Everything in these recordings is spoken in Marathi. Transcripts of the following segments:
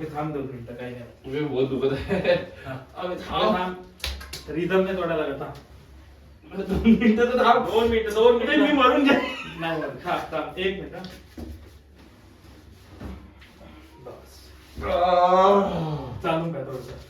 अभि थांब दोन मिनिटं काही नाही. तुम्ही बहुत दुखत आहे. हा. अबे अभि थांब. थांब. रिदम नाही तोडायला लागत थांब. अबे दोन मिनिटं तर थांब. दोन मिनिटं दोन मिनिटं. मी मरून जाईन. नाही मरत. हा थांब. एक मिनिट. हा. बस. चालून काय थोडस?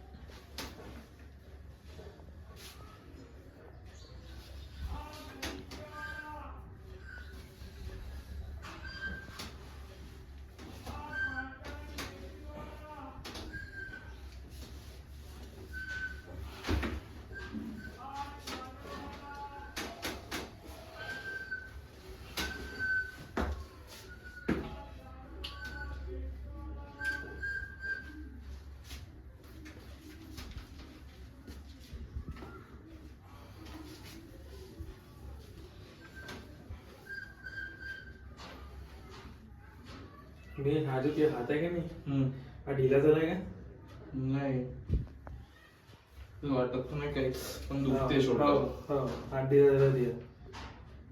मी हा जो ते हात आहे का नाही हम्म. हा ढिला झालाय का? नाही. वाटत पण नाही काही पण दुखते हो, हो, ढिला झाला दिया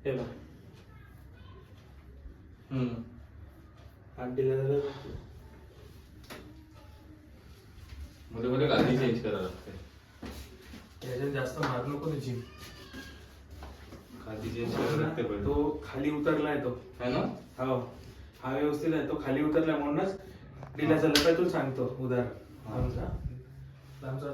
हे बघ. हम्म. हात ढिला झाला. दिया. मध्ये मध्ये गादी चेंज करायला लागते. याच्यात जास्त मार नको जिम गादी चेंज करायला लागते पहिले. तो खाली उतरलाय तो. है ना? हो. हा व्यवस्थित आहे. तो खाली उतरला म्हणूनच काय तुला सांगतो. उदाहरण हा. आमचा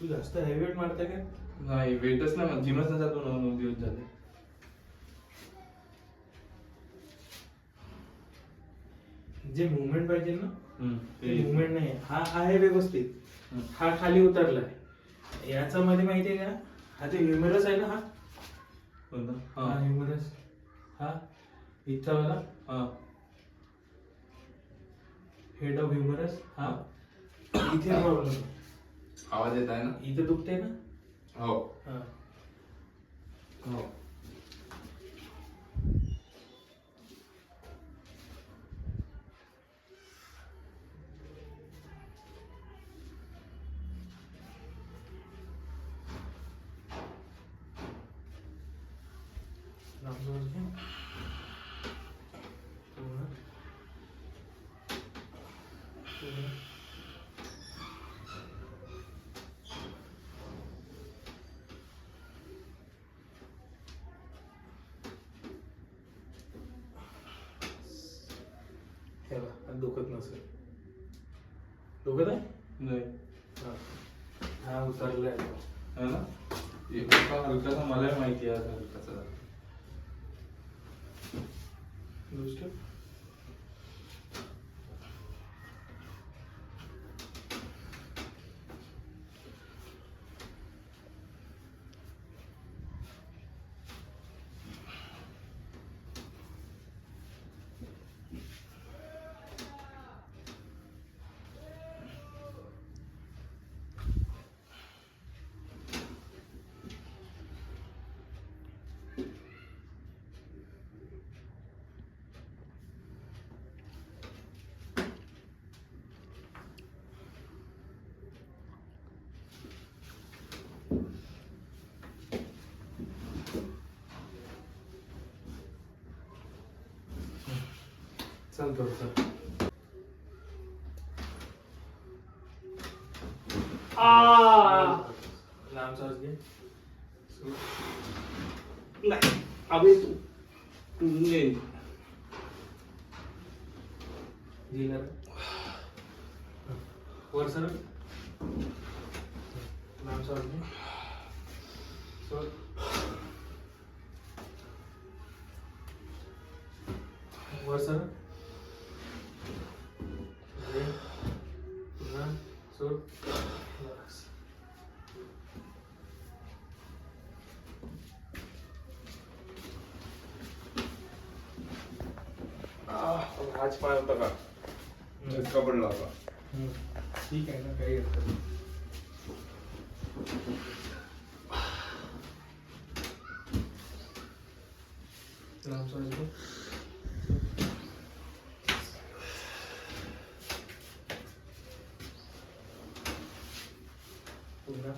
तू जास्त हेवी वेट मारते का? नाही वेटच नाही जिमच नाही जातो नऊ नऊ दिवस झाले. जे मुवमेंट पाहिजे ना हम्म. ते मुवमेंट नाही. आहे. हा आहे. व्यवस्थित हम्म. हा खाली उतरलाय याचा मध्ये माहितीये का? हा ते ह्युमरस आहे ना हा? कोणता? हा. हा. ह्युमरस हा? इथचा वाला हा. हेड ऑफ ह्युमरस हा? इथे प्रॉब्लेम आवाज येत आहे ना? इथे दुखते ना? हो. हा. हो. हे आता दुखत नसेल. दुखत आहे? नाही. हा. हा उतरलाय तो. है ना? एका मलाही माहिती आहे आज हलकासा दुसरं चल थोडस आ लांब श्वास घे नाही अबे तू ये. घे जरा. वर सर लांब श्वास घे सोड वर सर हाच पाय होता का झटका पडला होता. ठीक आहे ना काही हरकत नाही. लांब. पुन्हा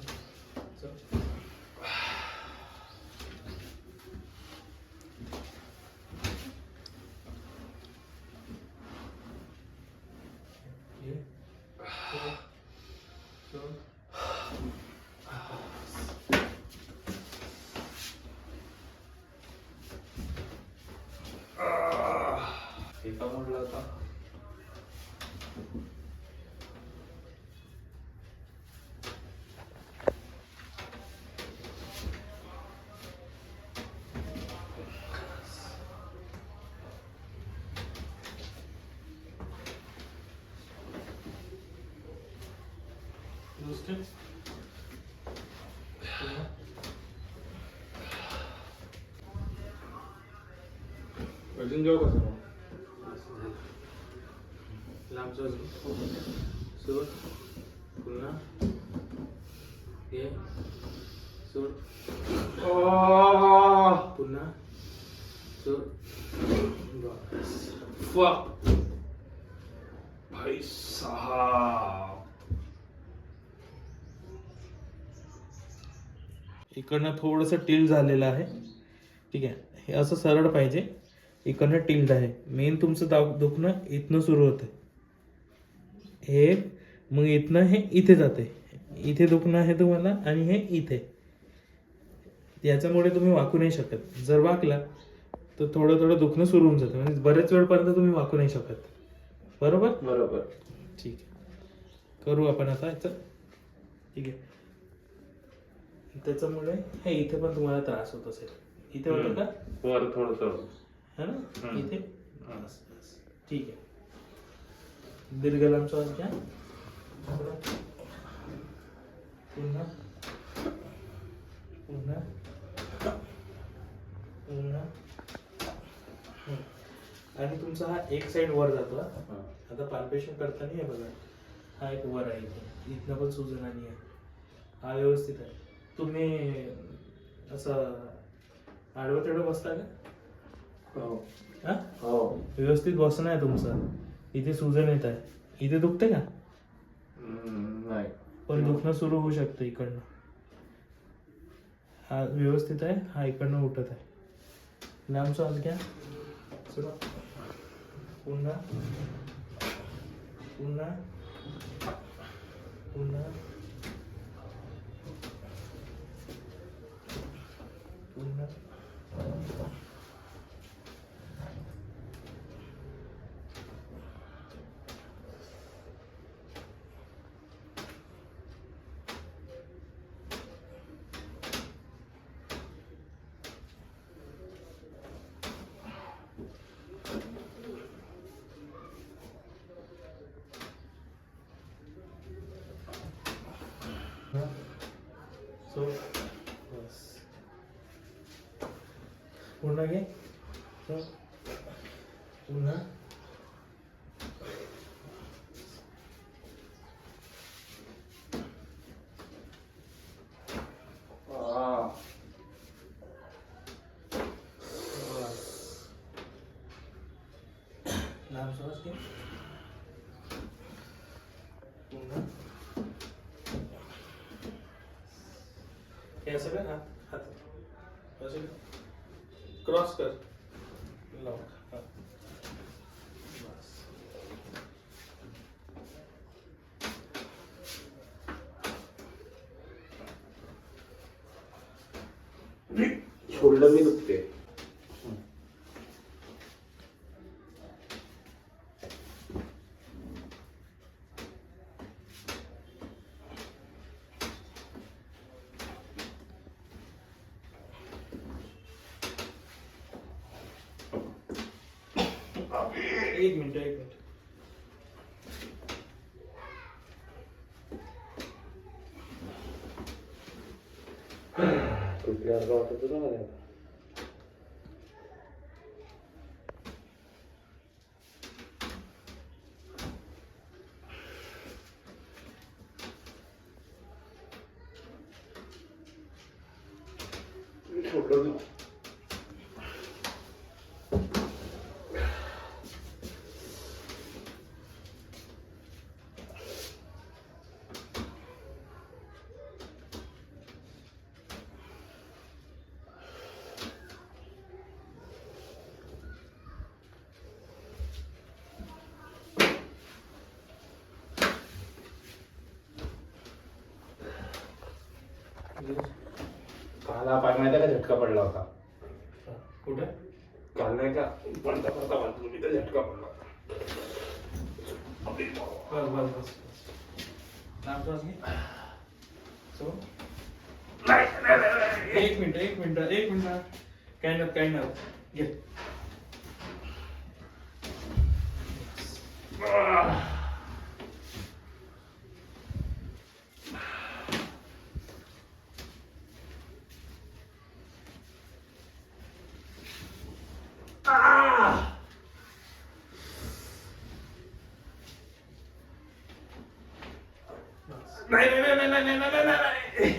एका मोडला होता दुसरे पुन्हा. अजून जेव्हा कसं मग? लांब श्वास घे सोड. पुन्हा. हे. सोड. पुन्हा. सोड. भाई साहब. इकडनं थोडंसं टिल झालेलं आहे. ठीक आहे. हे असं सरळ पाहिजे. इकडनं टिल्ड आहे. मेन तुमचं दाव दुखणं इथनं सुरू होतं हे मग इथनं हे इथे जाते. इथे दुखणं आहे तुम्हाला आणि हे इथे. याच्यामुळे तुम्ही वाकू नाही शकत. जर वाकला तर थोडं थोडं दुखणं सुरू होऊन जातं. म्हणजे बरेच वेळपर्यंत तुम्ही वाकू नाही शकत. बरोबर? बरोबर. ठीक आहे. करू आपण आता याचं. ठीक आहे. त्याच्यामुळे हे इथे पण तुम्हाला त्रास होत असेल. इथे होतं का? वर थोडं थोडं. है ना. इथे. ठीक आहे. दीर्घ लांब श्वास घ्या पुन्हा पुन्हा पुन्हा. आणि तुमचा हा एक साइड वर जातो. आता पाल्पेशन करताना हे बघा हा एक वर आहे इथे. इथनं पण सुजन आणि आहे. हा व्यवस्थित आहे. तुम्ही असं आडवं तेवढं बसता का? हो. हा? हो. व्यवस्थित बसणं आहे तुमचं. इथे सुजन येत आहे इथे दुखते का? नाही. पण दुखणं सुरू होऊ शकतं इकडनं. हा व्यवस्थित आहे हा इकडनं उठत आहे. लांब श्वास घ्या. पुन्हा. पुन्हा. पुन्हा. सो बस. पुन्हा घे. So, पुन्हा. लांब हे असं हात हात. असं क्रॉस कर. लॉक शोल्डर मी एक मिनट एक minute Biraz rahatladın ama ne? काल हा पाय माहिती का? झटका पडला होता. कुठे? काल नाही का? पडता पडता वाटलं मी तर झटका पडला होता. बस बस. So. एक मिनिट एक मिनिट एक मिनिट. काय नाही काय घे. ¡Nay, nay, nay!